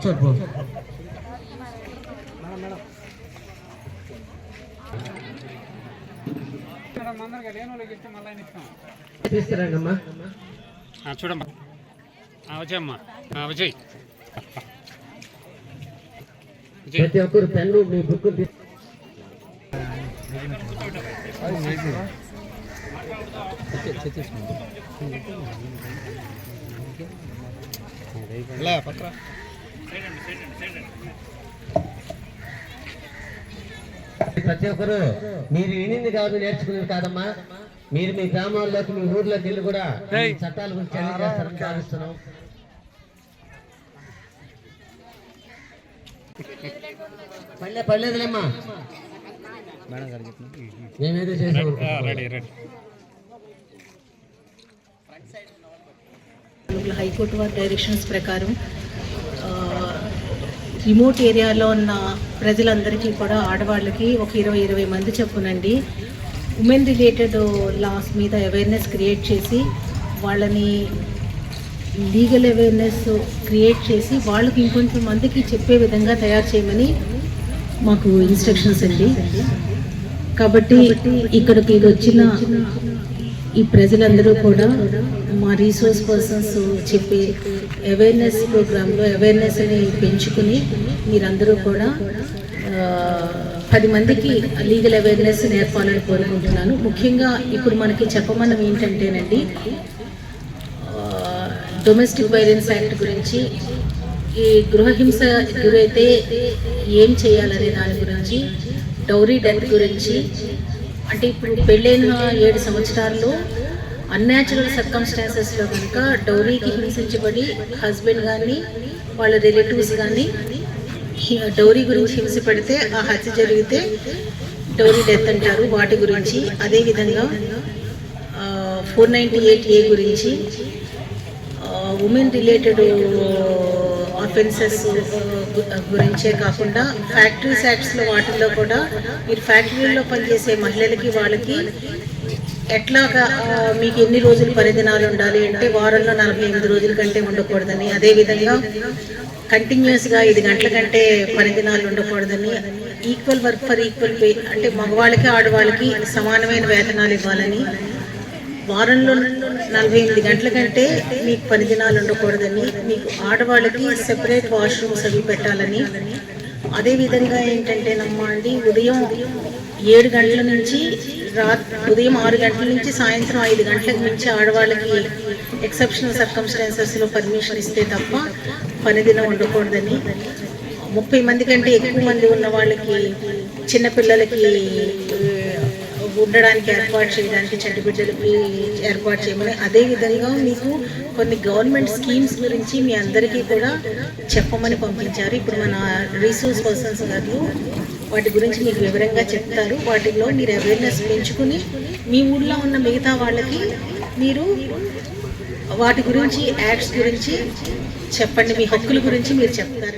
కూర్చోండి బాబు తీసుకురండమ్మా చూడమ్మా. ఆ, వచ్చేయమ్మా వచ్చేయ్. ప్రతి ఒక్కరు పెన్ను మీ బుక్ ప్రతి ఒక్కరు మీరు వినింది కాదు నేర్చుకునేది కాదమ్మా. మీరు మీ గ్రామాల్లోకి మీ ఊర్లోకి వెళ్ళి కూడా ఈ చట్టాల గురించి తెలియజేస్తారని భావిస్తున్నాం. పల్లె పర్లేదులేమ్మా. మేమేదో చేసాం హైకోర్టు వారి డైరెక్షన్స్ ప్రకారం రిమోట్ ఏరియాలో ఉన్న ప్రజలందరికీ కూడా ఆడవాళ్ళకి ఒక ఇరవై ఇరవై మంది చెప్పునండి. ఉమెన్ రిలేటెడ్ లాస్ మీద అవేర్నెస్ క్రియేట్ చేసి వాళ్ళని లీగల్ అవేర్నెస్ క్రియేట్ చేసి వాళ్ళకి ఇంకొంచెం మందికి చెప్పే విధంగా తయారు చేయమని మాకు ఇన్స్ట్రక్షన్స్ అండి. కాబట్టి ఇక్కడికి వచ్చిన ఈ ప్రజలందరూ కూడా మా రీసోర్స్ పర్సన్స్ చెప్పే అవేర్నెస్ ప్రోగ్రాంలో అవేర్నెస్ని పెంచుకుని మీరందరూ కూడా పది మందికి లీగల్ అవేర్నెస్ నేర్పాలని కోరుకుంటున్నాను. ముఖ్యంగా ఇప్పుడు మనకి చెప్పమన్నది ఏంటంటేనండి డొమెస్టిక్ వైలెన్స్ యాక్ట్ గురించి ఈ గృహహింస గురైతే ఏం చేయాలనే దాని గురించి డౌరీ డెత్ గురించి అంటే ఇప్పుడు పెళ్ళైన ఏడు సంవత్సరాల్లో అన్యాచురల్ సర్కమ్స్టాన్సెస్లో కనుక డౌరీకి హింసించబడి హస్బెండ్ కానీ వాళ్ళ రిలేటివ్స్ కానీ డౌరీ గురించి హింసపడితే ఆ హత్య జరిగితే డౌరీ డెత్ అంటారు వాటి గురించి. అదేవిధంగా ఫోర్ నైంటీ ఎయిట్ ఏ గురించి women related offences uh, uh, గురించే కాకుండా ఫ్యాక్టరీ యాక్ట్స్లో వాటిల్లో కూడా మీరు ఫ్యాక్టరీలో పనిచేసే మహిళలకి వాళ్ళకి ఎట్లాగా మీకు ఎన్ని రోజులు పరిదినాలు ఉండాలి అంటే వారంలో నలభై ఎనిమిది రోజుల కంటే ఉండకూడదని. అదేవిధంగా కంటిన్యూస్గా ఐదు గంటల కంటే పరిదినాలు ఉండకూడదని. Equal work for equal pay అంటే మగవాళ్ళకి ఆడవాళ్ళకి సమానమైన వేతనాలు ఇవ్వాలని. వారంలో నలభై ఎనిమిది గంటల కంటే మీకు పని దినాలు ఉండకూడదని మీకు ఆడవాళ్ళకి సెపరేట్ వాష్రూమ్స్ అవి పెట్టాలని. అదేవిధంగా ఏంటంటేనమ్మా అండి ఉదయం ఏడు గంటల నుంచి రా ఉదయం ఆరు గంటల నుంచి సాయంత్రం ఐదు గంటలకు మించి ఆడవాళ్ళకి ఎక్సెప్షనల్ సర్కమ్స్టాన్సెస్లో పర్మిషన్ ఇస్తే తప్ప పని దినం ఉండకూడదని. ముప్పై మంది కంటే ఎక్కువ మంది ఉన్న వాళ్ళకి చిన్నపిల్లలకి ఉండడానికి ఏర్పాటు చేయడానికి చెడ్డ బిడ్డలకి ఏర్పాటు చేయమని అదేవిధంగా మీకు కొన్ని గవర్నమెంట్ స్కీమ్స్ గురించి మీ అందరికీ కూడా చెప్పమని పంపించారు. ఇప్పుడు మన రీసోర్స్ పర్సన్స్ గారు వాటి గురించి మీకు వివరంగా చెప్తారు. వాటిలో మీరు అవేర్నెస్ పెంచుకుని మీ ఊళ్ళో ఉన్న మిగతా వాళ్ళకి మీరు వాటి గురించి యాక్ట్స్ గురించి చెప్పండి. మీ హక్కుల గురించి మీరు చెప్తారు.